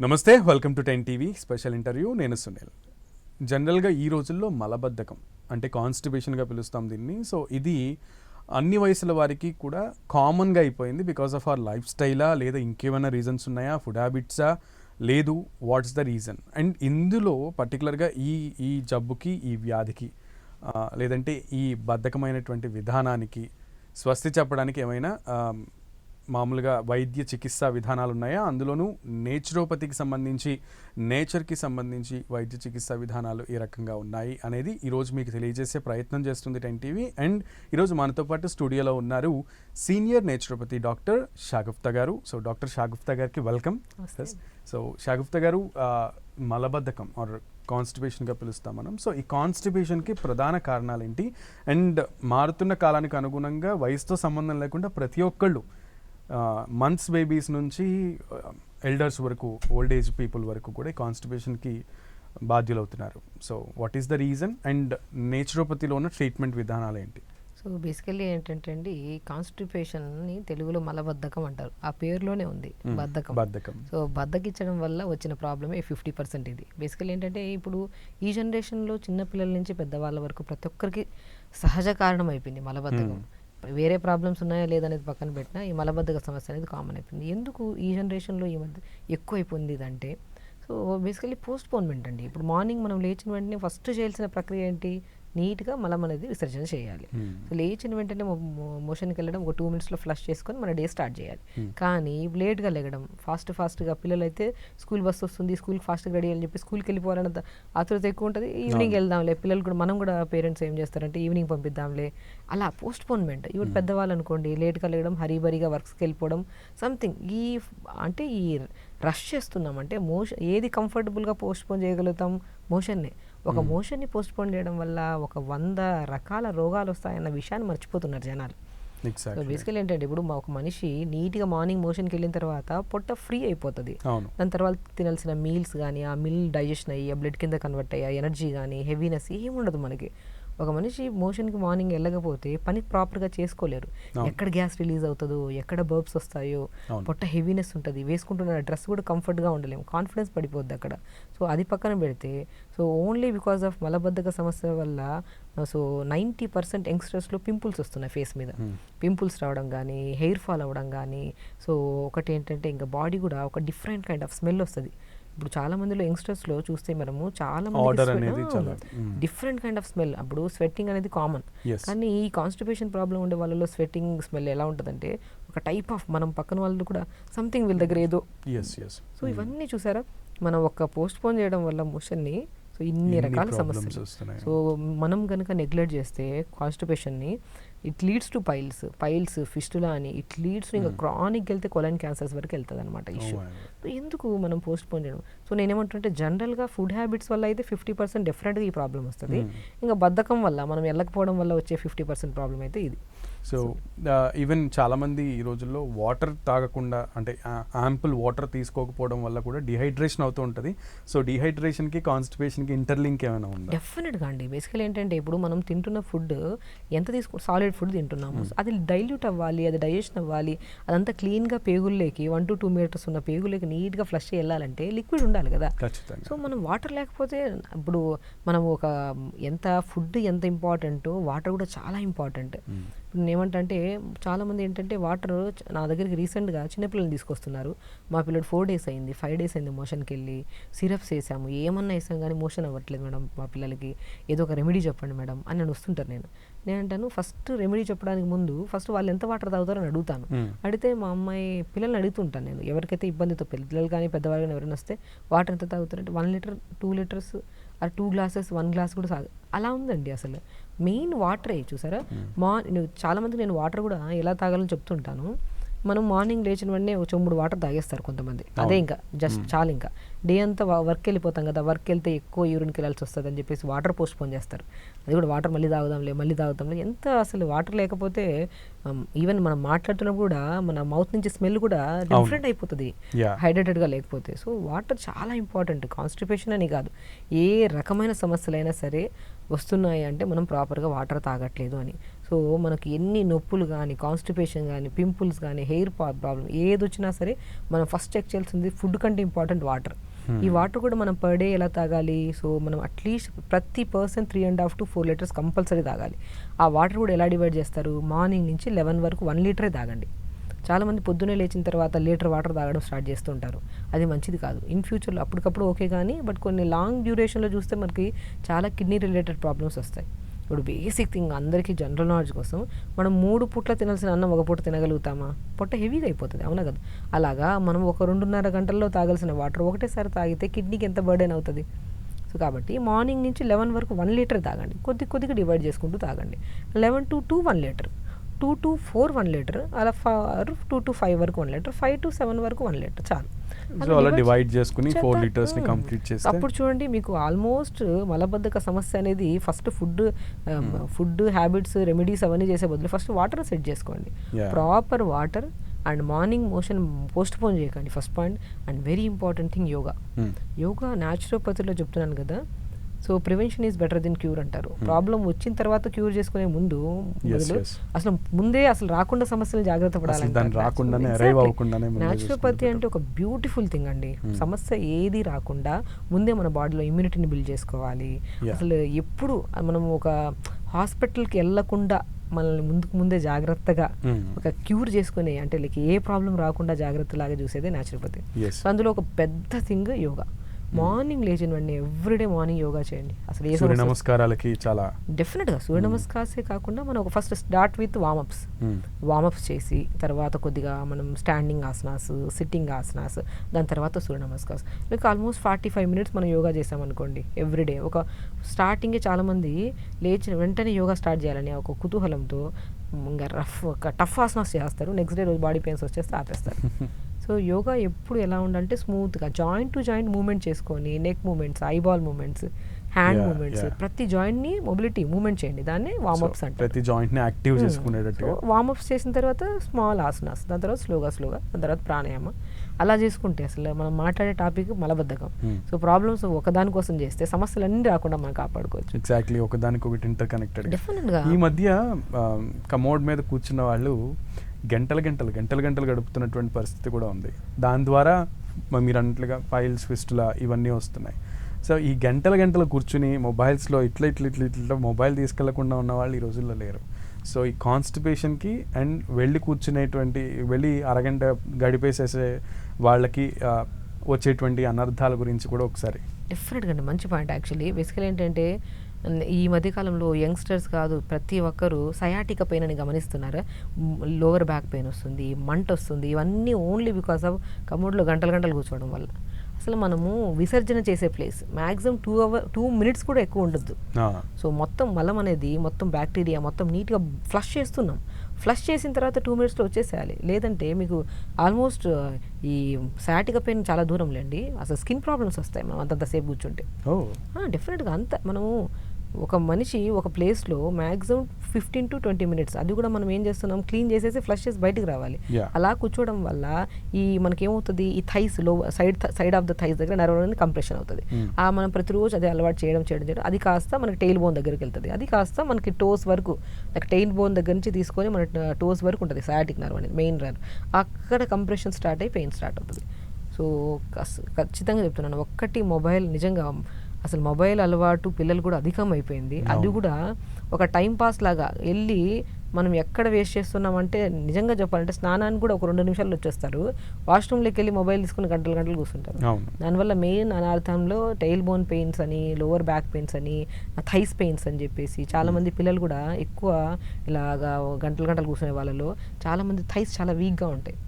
నమస్తే welcome to ten TV special interview నేను సునీల్. జనరల్గా ఈ రోజుల్లో మలబద్ధకం అంటే కాన్స్టిబేషన్గా పిలుస్తాం దీన్ని. సో ఇది అన్ని వయసుల వారికి కూడా కామన్గా అయిపోయింది బికాస్ ఆఫ్ అవర్ లైఫ్ స్టైలా లేదా ఇంకేమైనా రీజన్స్ ఉన్నాయా? ఫుడ్ హ్యాబిట్సా లేదు వాట్స్ ద రీజన్ అండ్ ఇందులో పర్టికులర్గా ఈ ఈ జబ్బుకి ఈ వ్యాధికి లేదంటే ఈ బద్ధకమైనటువంటి విధానానికి స్వస్తి చెప్పడానికి ఏమైనా మామూలుగా వైద్య చికిత్సా విధానాలు ఉన్నాయా? అందులోనూ నేచురోపతికి సంబంధించి నేచర్కి సంబంధించి వైద్య చికిత్సా విధానాలు ఏ రకంగా ఉన్నాయి అనేది ఈరోజు మీకు తెలియజేసే ప్రయత్నం చేస్తుంది టెన్ టీవీ. అండ్ ఈరోజు మనతో పాటు స్టూడియోలో ఉన్నారు సీనియర్ నేచురోపతి డాక్టర్ షాగుప్తా గారు. సో డాక్టర్ షాగుప్తా గారికి వెల్కమ్. సో షాగుప్తా గారు మలబద్ధకం ఆర్ కాన్స్టిపేషన్గా పిలుస్తాం మనం. సో ఈ కాన్స్టిపేషన్కి ప్రధాన కారణాలు ఏంటి అండ్ మారుతున్న కాలానికి అనుగుణంగా వయసుతో సంబంధం లేకుండా ప్రతి ఒక్కళ్ళు మంత్స్ బేబీస్ నుంచి ఎల్డర్స్ వరకు ఓల్డ్ ఏజ్ పీపుల్ వరకు కూడా కాన్స్టిపేషన్కి బాధ్యులవుతున్నారు. So what is the reason and నేచురోపతిలో ఉన్న ట్రీట్మెంట్ విధానాలు ఏంటి? సో బేసికల్లీ ఏంటంటే అండి కాన్స్టిపేషన్ని తెలుగులో మలబద్ధకం అంటారు. ఆ పేరులోనే ఉంది. బద్ధకం. బద్ధకం. సో బద్దకిచ్చడం వల్ల వచ్చిన ప్రాబ్లమే ఫిఫ్టీ పర్సెంట్ ఇది. బేసికల్లీ ఏంటంటే ఇప్పుడు ఈ జనరేషన్లో చిన్నపిల్లల నుంచి పెద్దవాళ్ళ వరకు ప్రతి ఒక్కరికి సహజ కారణం అయిపోయింది మలబద్ధకం. వేరే ప్రాబ్లమ్స్ ఉన్నాయా లేదనేది పక్కన పెట్టినా ఈ మలబద్ధక సమస్య అనేది కామన్ అయిపోయింది. ఎందుకు ఈ జనరేషన్లో ఈ మధ్య ఎక్కువ అయిపోయింది ఇదంటే? సో బేసికలీ పోస్ట్ పోన్మెంట్ అండి. ఇప్పుడు మార్నింగ్ మనం లేచిన వెంటనే ఫస్ట్ చేయాల్సిన ప్రక్రియ ఏంటి? నీట్గా మలం అనేది విసర్జన చేయాలి. సో లేచిన వెంటనే మోషన్కి వెళ్ళడం ఒక టూ మినిట్స్లో ఫ్లష్ చేసుకొని మన డే స్టార్ట్ చేయాలి. కానీ లేట్గా లెగడం ఫాస్ట్ ఫాస్ట్గా పిల్లలు అయితే స్కూల్ బస్ వస్తుంది స్కూల్ ఫాస్ట్గా రెడీ అని చెప్పి స్కూల్కి వెళ్ళిపోవాలన్న ఆతృత ఎక్కువ ఉంటుంది. ఈవినింగ్. వెళ్దాంలే పిల్లలు కూడా మనం కూడా పేరెంట్స్ ఏం చేస్తారంటే ఈవినింగ్ పంపిద్దాంలే. అలా పోస్ట్ పోన్మెంట్ ఇప్పుడు పెద్దవాళ్ళు అనుకోండి లేట్గా లేయడం హరీబరీగా వర్క్స్కి వెళ్ళిపోవడం సంథింగ్ ఈ అంటే ఈ రష్ చేస్తున్నాం అంటే మోషన్ ఏది కంఫర్టబుల్గా పోస్ట్ పోన్ చేయగలుగుతాం? మోషన్నే. ఒక మోషన్ని పోస్ట్ పోన్ చేయడం వల్ల ఒక వంద రకాల రోగాలు వస్తాయన్న విషయాన్ని మర్చిపోతున్నారు జనాలు. బేసికల్ ఏంటంటే ఇప్పుడు మా- ఒక మనిషి నీట్గా మార్నింగ్ మోషన్కి వెళ్ళిన తర్వాత పొట్ట ఫ్రీ అయిపోతుంది. దాని తర్వాత తినాల్సిన మీల్స్ కానీ ఆ మిల్ డైజెషన్ అయ్యి ఆ బ్లడ్ కింద కన్వర్ట్ అయ్యి ఎనర్జీ కానీ హెవీనెస్ ఏముండదు మనకి. ఒక మనిషి మోషన్కి మార్నింగ్ వెళ్ళకపోతే పని ప్రాపర్గా చేసుకోలేరు. ఎక్కడ గ్యాస్ రిలీజ్ అవుతుందో ఎక్కడ బర్బ్స్ వస్తాయో. పొట్ట హెవీనెస్ ఉంటుంది వేసుకుంటున్న డ్రెస్ కూడా కంఫర్ట్గా ఉండలేము కాన్ఫిడెన్స్ పడిపోద్ది అక్కడ సో అది పక్కన పెడితే సో ఓన్లీ బికాస్ ఆఫ్ మలబద్ధక సమస్య వల్ల సో నైంటీ పర్సెంట్ యంగ్స్టర్స్లో పింపుల్స్ వస్తున్నాయి ఫేస్ మీద. పింపుల్స్ రావడం కానీ హెయిర్ ఫాల్ అవ్వడం కానీ సో ఒకటి ఏంటంటే ఇంకా బాడీ కూడా ఒక డిఫరెంట్ కైండ్ ఆఫ్ స్మెల్ వస్తుంది ఇప్పుడు చాలా మందిలో యంగ్స్టర్స్లో చూస్తే మనము చాలా Odor అనేది చాలా, mm. Different kind of smell అప్పుడు స్వెట్టింగ్ అనేది కామన్. కానీ ఈ కాన్స్టిపేషన్ ప్రాబ్లం ఉండే వాళ్ళలో స్వెట్టింగ్ స్మెల్ ఎలా ఉంటుందంటే ఒక టైప్ ఆఫ్ మనం పక్కన వాళ్ళు కూడా సంథింగ్ వీళ్ళ దగ్గర ఏదో. సో ఇవన్నీ చూసారా? మనం ఒక పోస్ట్ పోన్ చేయడం వల్ల మోషన్ని సో ఇన్ని రకాల సమస్యలు. సో మనం కనుక నెగ్లెక్ట్ చేస్తే కాన్స్టిపేషన్ని it leads to piles piles fistula అని. ఇట్ లీడ్స్ ఇంకా క్రానిక్ వెళ్తే కొలన్ క్యాన్సర్స్ వరకు వెళ్తుంది అనమాట ఇష్యూ God. సో ఎందుకు మనం పోస్ట్ పోన్ చేయడం? సో నేనేమంటుంటే జనరల్గా ఫుడ్ హ్యాబిట్స్ వల్ల అయితే ఫిఫ్టీ పర్సెంట్ డెఫినెట్గా ఈ ప్రాబ్లం వస్తుంది. ఇంకా బద్ధకం వల్ల మనం వెళ్ళకపోవడం వల్ల వచ్చే ఫిఫ్టీ పర్సెంట్ ప్రాబ్లం అయితే ఇది. సో ఈవెన్ చాలామంది ఈ రోజుల్లో వాటర్ తాగకుండా అంటే యాంపుల్ వాటర్ తీసుకోకపోవడం వల్ల కూడా డిహైడ్రేషన్ అవుతూ ఉంటుంది. సో డిహైడ్రేషన్కి కాన్స్టిపేషన్కి ఇంటర్లింక్ ఏమైనా ఉందా? డెఫినెట్గా అండి. బేసికల్ ఏంటంటే ఇప్పుడు మనం తింటున్న ఫుడ్ ఎంత తీసుకు సాలిడ్ ఫుడ్ తింటున్నాము అది డైల్యూట్ అవ్వాలి అది డైజెషన్ అవ్వాలి అదంతా క్లీన్గా పేగుల్లోకి వన్ టు టూ మీటర్స్ ఉన్న పేగులకి నీట్గా ఫ్లష్ వెళ్ళాలంటే లిక్విడ్ ఉండాలి కదా. ఖచ్చితంగా. సో మనం వాటర్ లేకపోతే ఇప్పుడు మనం ఒక ఎంత ఫుడ్ ఎంత ఇంపార్టెంటో వాటర్ కూడా చాలా ఇంపార్టెంట్ ఇప్పుడు నేను ఏమంటా అంటే చాలామంది ఏంటంటే వాటర్ నా దగ్గరికి రీసెంట్గా చిన్నపిల్లల్ని తీసుకొస్తున్నారు. మా పిల్లడు ఫోర్ డేస్ అయింది ఫైవ్ డేస్ అయింది మోషన్కి వెళ్ళి సిరప్స్ వేసాము ఏమన్నా వేసాం కానీ మోషన్ అవ్వట్లేదు మేడం మా పిల్లలకి. ఏదో ఒక రెమెడీ చెప్పండి మేడం అని నేను వస్తుంటాను నేను. నేను అంటాను ఫస్ట్ రెమెడీ చెప్పడానికి ముందు ఫస్ట్ వాళ్ళు ఎంత వాటర్ తాగుతారో అని అడుగుతాను. అడిగితే మా అమ్మాయి పిల్లల్ని అడుగుతుంటాను నేను. ఎవరికైతే ఇబ్బందితో పిల్లలు కానీ పెద్దవాళ్ళు కానీ ఎవరైనా వస్తే వాటర్ ఎంత తాగుతారంటే వన్ లీటర్ టూ లీటర్స్ ఆ టూ గ్లాసెస్ వన్ గ్లాస్ కూడా సాగు. అలా ఉందండి అసలు. మెయిన్ వాటరే చూసారా? మా నేను చాలా మందికి నేను వాటర్ కూడా ఎలా తాగాలని చెప్తుంటాను. మనం మార్నింగ్ లేచిన వెంటనే ఒక చెంబుడు వాటర్ తాగేస్తారు కొంతమంది. అదే ఇంకా జస్ట్ చాలు ఇంకా. డే అంతా వర్క్ వెళ్ళిపోతాం కదా వర్క్ వెళ్తే ఎక్కువ యూరిన్కి వెళ్ళాల్సి వస్తుంది అని చెప్పేసి వాటర్ పోస్ట్ పోన్ చేస్తారు. అది కూడా వాటర్ మళ్ళీ తాగుదాంలే మళ్ళీ తాగుదాంలే. ఎంత అసలు వాటర్ లేకపోతే ఈవెన్ మనం మాట్లాడుతున్నప్పుడు కూడా మన మౌత్ నుంచి స్మెల్ కూడా డిఫరెంట్ అయిపోతుంది. హైడ్రేటెడ్గా లేకపోతే. సో వాటర్ చాలా ఇంపార్టెంట్ కాన్స్టిపేషన్ అని కాదు. ఏ రకమైన సమస్యలైనా సరే వస్తున్నాయి అంటే మనం ప్రాపర్గా వాటర్ తాగట్లేదు అని. సో మనకి ఎన్ని నొప్పులు కానీ కాన్స్టిపేషన్ కానీ పింపుల్స్ కానీ హెయిర్ ప్రాబ్లం ఏది వచ్చినా సరే మనం ఫస్ట్ చెక్ చేయాల్సింది ఫుడ్ కంటే ఇంపార్టెంట్ వాటర్ ఈ వాటర్ కూడా మనం పర్ డే ఎలా తాగాలి? సో మనం అట్లీస్ట్ ప్రతి person three and half to four litres compulsory తాగాలి. ఆ వాటర్ కూడా ఎలా డివైడ్ చేస్తారు? మార్నింగ్ నుంచి లెవెన్ వరకు వన్ లీటరే తాగండి. చాలామంది పొద్దున్నే లేచిన తర్వాత లీటర్ వాటర్ తాగడం స్టార్ట్ చేస్తుంటారు. అది మంచిది కాదు. ఇన్ ఫ్యూచర్లో అప్పటికప్పుడు ఓకే కానీ బట్ కొన్ని లాంగ్ డ్యూరేషన్లో చూస్తే మనకి చాలా కిడ్నీ రిలేటెడ్ ప్రాబ్లమ్స్ వస్తాయి. ఇప్పుడు బేసిక్ థింగ్ అందరికీ జనరల్ నాలెడ్జ్ కోసం మనం మూడు పూట్ల తినాల్సిన అన్నం ఒక పూట తినగలుగుతామా? పొట్ట హెవీగా అయిపోతుంది అవునా కదా? అలాగా మనం ఒక రెండున్నర గంటల్లో తాగాల్సిన వాటర్ ఒకటేసారి తాగితే కిడ్నీకి ఎంత బర్డెన్ అవుతుంది? సో కాబట్టి మార్నింగ్ నుంచి లెవెన్ వరకు వన్ లీటర్ తాగండి. కొద్ది కొద్దిగా డివైడ్ చేసుకుంటూ తాగండి. Eleven to two one litre two to four one litre అలా ఫార్ టూ టు ఫైవ్ వరకు one litre five to seven వరకు వన్ లీటర్ చాలు. సో అలా డివైడ్ చేసుకుని ఫోర్. లీటర్స్ని. కంప్లీట్ చేస్తే అప్పుడు చూడండి మీకు ఆల్మోస్ట్ మలబద్ధక సమస్య అనేది first food food habits remedies అవన్నీ చేసే బదులు ఫస్ట్ వాటర్ సెట్ చేసుకోండి. Proper water and morning motion postpone చేయకండి first point and very important thing yoga. Yoga న్యాచురోపతిలో చెప్తున్నాను కదా so prevention is better than cure అంటారు. ప్రాబ్లం వచ్చిన తర్వాత క్యూర్ చేసుకునే ముందు. అసలు ముందే అసలు రాకుండా సమస్యలు జాగ్రత్త ముందే న్యాచురోపతి అంటే ఒక బ్యూటిఫుల్ థింగ్ అండి. సమస్య ఏది రాకుండా ముందే మన బాడీలో ఇమ్యూనిటీని బిల్డ్ చేసుకోవాలి. అసలు ఎప్పుడు మనం ఒక హాస్పిటల్కి వెళ్ళకుండా మనల్ని ముందుకు ముందే జాగ్రత్తగా Hmm. ఒక క్యూర్ చేసుకునే అంటే లైక్ ఏ ప్రాబ్లం రాకుండా జాగ్రత్తలాగా చూసేదే న్యాచురోపతి Yes. సో అందులో ఒక పెద్ద థింగ్ యోగా. మార్నింగ్ లేచిన వెంటనే ఎవ్రీడే మార్నింగ్ యోగా చేయండి. అసలు ఏ సూర్య నమస్కారాలకి చాలా డెఫినెట్గా సూర్య నమస్కార్సే కాకుండా మనం ఒక first start with warmups. Warmups చేసి తర్వాత కొద్దిగా మనం స్టాండింగ్ ఆసనాస్ సిట్టింగ్ ఆసనాస్ దాని తర్వాత సూర్య నమస్కార్స్ మీకు ఆల్మోస్ట్ ఫార్టీ ఫైవ్ మినిట్స్ మనం యోగా చేసామనుకోండి ఎవ్రీడే ఒక స్టార్టింగే చాలామంది లేచిన వెంటనే యోగా స్టార్ట్ చేయాలని ఒక కుతూహలంతో ఇంకా రఫ్ ఒక టఫ్ ఆసనాస్ చేస్తారు. నెక్స్ట్ డే రోజు బాడీ పెయిన్స్ వచ్చేస్తే ఆపేస్తారు. సో యోగా ఎప్పుడు ఎలా ఉండాలంటే స్మూత్గా జాయింట్ టు జాయింట్ మూమెంట్ చేసుకొని neck movements eyeball movements hand movements. ప్రతి జాయింట్ని మొబిలిటీ మూమెంట్ చేయండి. దాన్ని వామప్స్ So, అంటారు. ప్రతి జాయింట్ని యాక్టివ్ చేసుకునేటట్టుగా? వామప్స్ చేసిన తర్వాత స్మాల్ ఆసనాస్ దాని తర్వాత స్లోగా స్లోగా దాని తర్వాత ప్రాణాయామం అలా చేసుకుంటే అసలు మనం మాట్లాడే టాపిక్ మలబద్ధకం. Hmm. సో ప్రాబ్లమ్స్ ఒకదాని కోసం చేస్తే సమస్యలన్నీ రాకుండా మనం కాపాడుకోవచ్చు. ఎగ్జాక్ట్లీ ఒకదానికి ఒకటి ఇంటర్ కనెక్టెడ్ డెఫినెట్గా ఈ మధ్య కమోడ్ మీద కూర్చున్న వాళ్ళు గంటలు గంటలు గంటలు గంటలు గడుపుతున్నటువంటి పరిస్థితి కూడా ఉంది. దాని ద్వారా మీరు అన్నట్లుగా ఫైల్స్ ఫిస్టులా ఇవన్నీ వస్తున్నాయి. సో ఈ గంటల గంటలు కూర్చుని మొబైల్స్లో ఇట్లా ఇట్లా ఇట్లా ఇట్లా మొబైల్ తీసుకెళ్ళకుండా ఉన్న వాళ్ళు ఈ రోజుల్లో లేరు. సో ఈ కాన్స్టిపేషన్కి అండ్ వెళ్ళి కూర్చునేటువంటి వెళ్ళి అరగంట గడిపేసేసే వాళ్ళకి వచ్చేటువంటి అనర్థాల గురించి కూడా ఒకసారి. డెఫినెట్గా అండి మంచి పాయింట్ యాక్చువల్లీ బేసికల్ ఏంటంటే ఈ మధ్యకాలంలో యంగ్స్టర్స్ కాదు ప్రతి ఒక్కరు సయాటిక పెయిన్ అని గమనిస్తున్నారు. లోవర్ బ్యాక్ పెయిన్ వస్తుంది మంట వస్తుంది ఇవన్నీ ఓన్లీ బికాస్ ఆఫ్ కమోడ్లో గంటలు గంటలు కూర్చోవడం వల్ల. అసలు మనము విసర్జన చేసే place maximum two hour two minutes కూడా ఎక్కువ ఉండొద్దు. సో మొత్తం మలం అనేది మొత్తం బ్యాక్టీరియా మొత్తం నీట్గా ఫ్లష్ చేస్తున్నాం. ఫ్లష్ చేసిన తర్వాత టూ మినిట్స్లో వచ్చేసేయాలి. లేదంటే మీకు ఆల్మోస్ట్ ఈ సాటిక పెయిన్ చాలా దూరం లేండి. అసలు స్కిన్ ప్రాబ్లమ్స్ వస్తాయి మనం అంతంతసేపు కూర్చుంటే. డెఫినెట్గా అంత మనము ఒక మనిషి ఒక ప్లేస్లో maximum fifteen to twenty minutes అది కూడా మనం ఏం చేస్తున్నాం? క్లీన్ చేసేసి ఫ్లష్ చేసి బయటికి రావాలి. అలా కూర్చోవడం వల్ల ఈ మనకేమవుతుంది? ఈ థైస్లో side side of the thighs దగ్గర నర్వ్ అనేది కంప్రెషన్ అవుతుంది. ఆ మనం ప్రతిరోజు అదే అలవాటు చేయడం చేయడం చేయడం. అది కాస్త మనకి టెయిల్ బోన్ దగ్గరికి వెళ్తుంది. అది కాస్త మనకి టోస్ వరకు లైక్ టెయిల్ బోన్ దగ్గర నుంచి తీసుకొని మన టోస్ వరకు ఉంటుంది. సయాటిక్ నర్వ్ అనేది మెయిన్ నర్వ్. అక్కడ కంప్రెషన్ స్టార్ట్ అయ్యి పెయిన్ స్టార్ట్ అవుతుంది. సో ఖచ్చితంగా చెప్తున్నాను. ఒక్కటి మొబైల్ నిజంగా అసలు మొబైల్ అలవాటు పిల్లలు కూడా అధికం అయిపోయింది అది. కూడా ఒక టైం పాస్ లాగా వెళ్ళి మనం ఎక్కడ వేస్ట్ చేస్తున్నామంటే నిజంగా చెప్పాలంటే స్నానానికి కూడా ఒక రెండు నిమిషాలు వచ్చేస్తారు. వాష్రూమ్లోకి వెళ్ళి మొబైల్ తీసుకుని గంటలు గంటలు కూర్చుంటారు. దానివల్ల మెయిన్ అనార్థంలో టైల్ బోన్ పెయిన్స్ అని లోవర్ బ్యాక్ పెయిన్స్ అని థైస్ పెయిన్స్ అని చెప్పేసి చాలా మంది పిల్లలు కూడా ఎక్కువ ఇలాగా గంటలు గంటలు కూర్చునే వాళ్ళలో చాలా మంది థైస్ చాలా వీక్గా ఉంటాయి.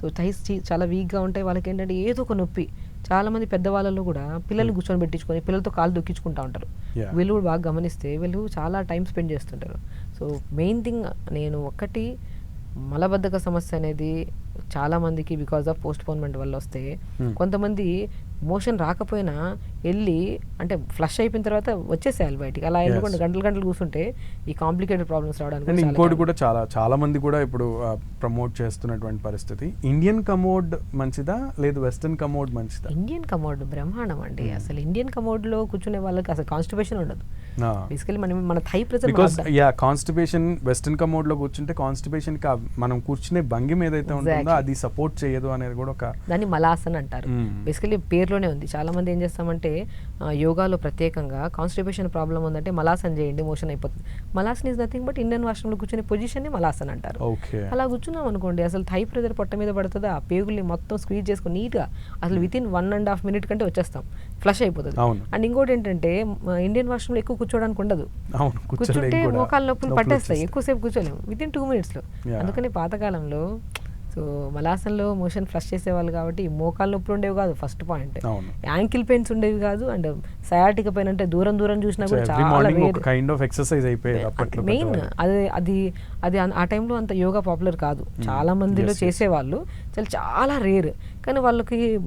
సో థైస్ చాలా వీక్గా ఉంటాయి. వాళ్ళకి ఏంటంటే ఏదో ఒక నొప్పి. చాలా మంది పెద్దవాళ్ళలో కూడా పిల్లల్ని కూర్చొని పెట్టించుకొని పిల్లలతో కాలు దొక్కించుకుంటా ఉంటారు. వీళ్ళు కూడా బాగా గమనిస్తే వీళ్ళు చాలా టైం స్పెండ్ చేస్తుంటారు సో మెయిన్ థింగ్ నేను ఒక్కటి మలబద్ధక సమస్య అనేది చాలా మందికి బికాజ్ ఆఫ్ పోస్ట్ పోన్మెంట్ వల్ల వస్తే Hmm. కొంతమంది మోషన్ రాకపోయినా వెళ్ళి అంటే ఫ్లష్ అయిపోయిన తర్వాత వచ్చేసేయాలి బయటికి అలా వెళ్ళకుండా. గంటలు గంటలు కూర్చుంటే ఈ కాంప్లికేటెడ్ ప్రాబ్లమ్స్ రావడానికి ఇంకోటి. కూడా చాలా చాలా మంది కూడా ఇప్పుడు ప్రమోట్ చేస్తున్నటువంటి పరిస్థితి ఇండియన్ కమోడ్ మంచిదా లేదు వెస్టర్న్ కమోడ్ మంచిదా ఇండియన్ కమోడ్ బ్రహ్మాండం అండి అసలు ఇండియన్ కమోడ్లో కూర్చునే వాళ్ళకి అసలు కాన్స్టిపేషన్ ఉండదు బేసికలీ మనం మన thigh because yeah constipation western కమోడ్లో కూర్చుంటే కాన్స్టిపేషన్కి మనం కూర్చునే భంగిమ ఏదైతే ఉంటుందో. అది సపోర్ట్ చేయదు అనేది కూడా ఒక దాన్ని మలాసన్ అంటారు. బేసికలీ పేరులోనే ఉంది. చాలా మంది ఏం చేస్తామంటే యోగాలో ప్రత్యేకంగా కాన్స్టిపేషన్ ప్రాబ్లం ఉందంటే మలాసన్ చేయండి మోషన్ అయిపోతుంది. Malasan is nothing but Indian వాష్రూమ్లో కూర్చునే పొజిషన్ మలాసన్ అంటారు. అలా కూర్చున్నాం అనుకోండి అసలు థై ప్రెజర్ పొట్ట మీద పడుతుంది ఆ పేగుల్ని మొత్తం స్క్వీజ్ చేసుకుని నీట్గా అసలు with in one and half minute కంటే వచ్చేస్తాం. ఫ్లష్ అయిపోతుంది. అండ్ ఇంకోటి ఏంటంటే ఇండియన్ వాష్రూమ్లో ఎక్కువ కూర్చోడానికి ఉండదు. కూర్చుంటే. మోకాళ్ళ నొప్పులు పట్టేస్తాయి. ఎక్కువసేపు కూర్చోలేము. విత్ ఇన్ టూ మినిట్స్లో. అందుకని పాతకాలంలో సో మలాసంలో మోషన్ ఫ్లష్ చేసేవాళ్ళు కాబట్టి ఈ మోకాళ్ళ నొప్పులు ఉండేవి కాదు ఫస్ట్ పాయింట్ యాంకిల్ పెయిన్స్ ఉండేవి కాదు అండ్ సయాటిక పెయిన్ అంటే దూరం దూరం చూసినా కూడా చాలా కైండ్ ఆఫ్ ఎక్సర్సైజ్ అయిపోయేది మెయిన్. అది అది అది ఆ టైంలో అంత యోగా పాపులర్ కాదు. చాలా మందిలో. చేసేవాళ్ళు. చాలా చాలా రేర్ కానీ వాళ్ళకి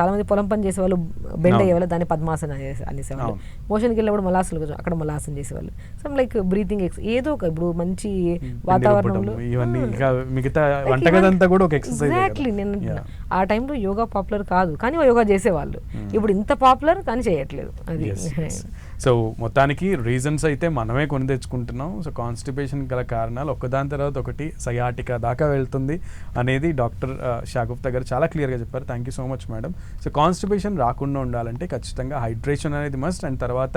చాలా మంది పొలం పని చేసేవాళ్ళు బెండ్. అయ్యేవాళ్ళు దాన్ని పద్మాసన అనేసి- అనేసేవాళ్ళు. మోషన్కి వెళ్ళినప్పుడు మలాసలు అక్కడ మలాసన చేసేవాళ్ళు. సమ్ లైక్ బ్రీతింగ్ ఎక్స్ ఏదో ఒక ఇప్పుడు మంచి వాతావరణంలో మిగతా వంటగదంతా కూడా ఒక ఎక్సర్సైజ్ Exactly, నేను. ఆ టైంలో యోగా పాపులర్ కాదు. కానీ యోగా చేసేవాళ్ళు. ఇప్పుడు ఇంత పాపులర్ కానీ చేయట్లేదు. అది సో మొత్తానికి రీజన్స్ అయితే మనమే కొని తెచ్చుకుంటున్నాం. సో కాన్స్టిపేషన్ గల కారణాలు ఒకదాని తర్వాత ఒకటి సయాటికా దాకా వెళ్తుంది అనేది డాక్టర్ షాగుప్తా గారు చాలా క్లియర్గా చెప్పారు. Thank you so much madam so constipation రాకుండా ఉండాలంటే ఖచ్చితంగా హైడ్రేషన్ అనేది మస్ట్ అండ్ తర్వాత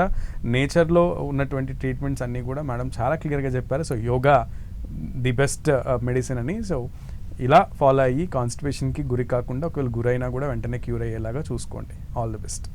నేచర్లో ఉన్నటువంటి ట్రీట్మెంట్స్ అన్నీ కూడా మేడం చాలా క్లియర్గా చెప్పారు. So yoga the best medicine అని. సో ఇలా ఫాలో అయ్యి కాన్స్టిపేషన్కి గురి కాకుండా ఒకవేళ గురైనా కూడా వెంటనే క్యూర్ అయ్యేలాగా చూసుకోండి. All the best